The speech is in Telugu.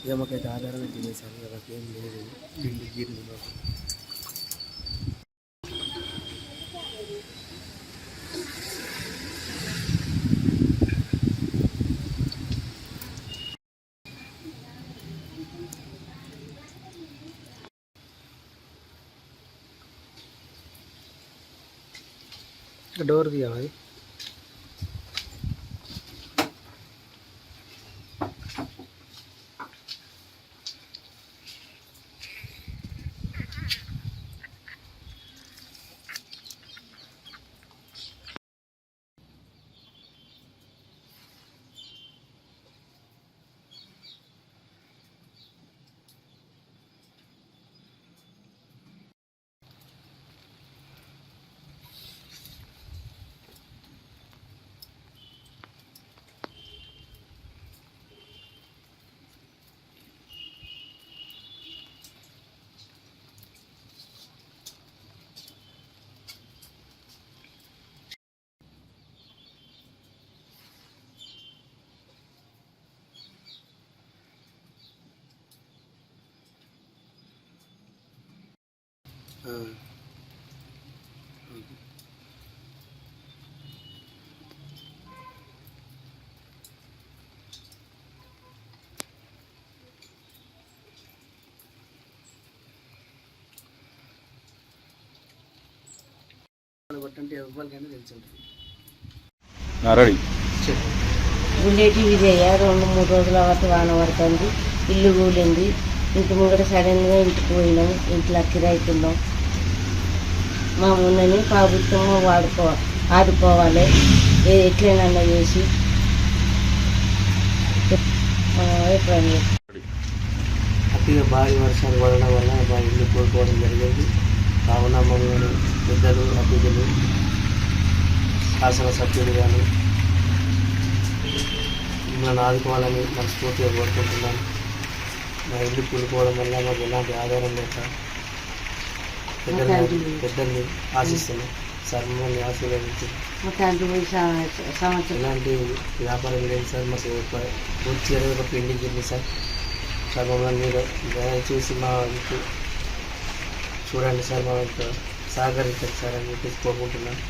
ఇక మాకైతే ఆధారం అయితే చేశాను ఇక మాకేం లేదు గిల్లి గిల్లి మాకు డోర్ తీయాలి ఆ. ఎవరికైనా తెలిసి ఉంటుంది విజయ రెండు మూడు రోజుల వరకు వాన పడుతుంది. ఇల్లు కూలింది. ఇంటి ముంగట సడన్గా ఇంటికి పోయినాం. ఇంట్లో కిరాయితున్నాం మా ఉన్నని ప్రభుత్వం వాడుకో ఆదుకోవాలి. ఏ- ఎట్లైనా చేసి. ఎప్పుడైనా అతిగా భారీ వర్షాలు పడడం వల్ల మా ఇల్లు కోల్పోవడం జరిగింది. కావున మమ్మల్ని పెద్దలు అతిథులు శాసన సభ్యులు కానీ మిమ్మల్ని ఆదుకోవాలని మనస్ఫూర్తిగా కోరుకుంటున్నాను. మా ఇల్లు కూలిపోవడం వల్ల మాకు ఎలాంటి ఆధారం లేక పెద్దల్ని పెద్దల్ని ఆశిస్తున్నాం. సార్ మిమ్మల్ని ఆశీర్వదించి మా తండ్రి పోయి సం- సంవత్సరం ఎలాంటి వ్యాపారం లేదు సార్ మాకు పూర్తి ఒక పెండింగ్ ఉంది సార్. సార్ మమ్మల్ని మీరు దయచేసి మా ఇంటి చూడండి సార్ మా ఇంట్లో సహకరించండి సార్ అని చెప్పేసి కోరుకుంటున్నాను.